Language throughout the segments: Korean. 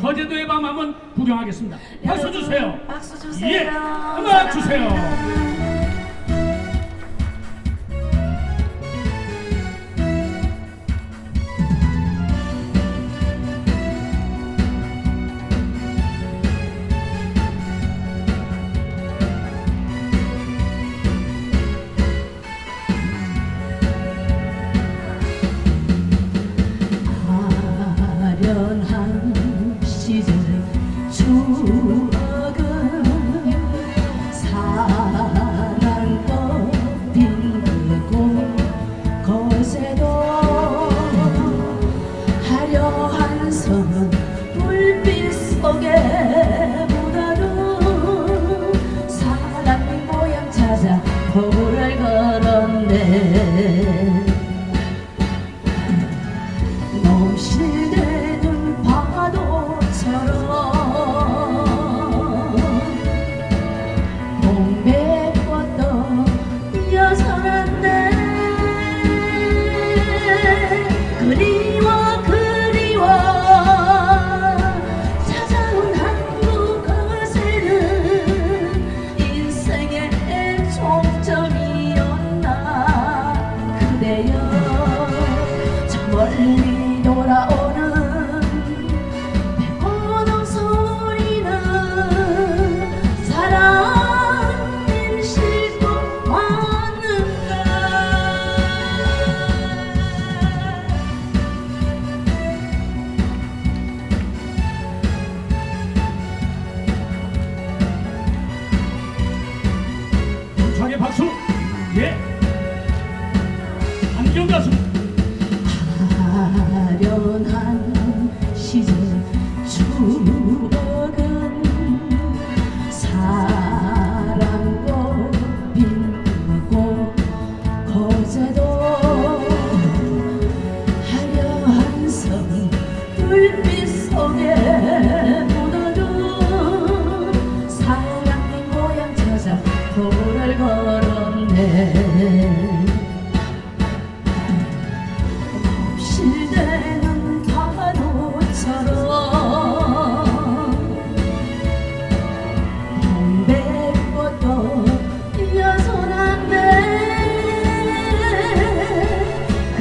거제도의 밤 한번 구경하겠습니다. 박수 주세요. 박수 주세요. 예, 음악 주세요. 한 섬은 불빛 속에 묻어도 사랑 모양 찾아 돌을 걸었네. 넘실대는 파도처럼 동백꽃도 피어서는데 그리 안경 가수. 아련한 시절 추억은 사랑꽃 핀고 거제도 화려한 섬 불빛 속에 묻어도 사랑의 모양 찾아 돌을 걸었네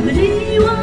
그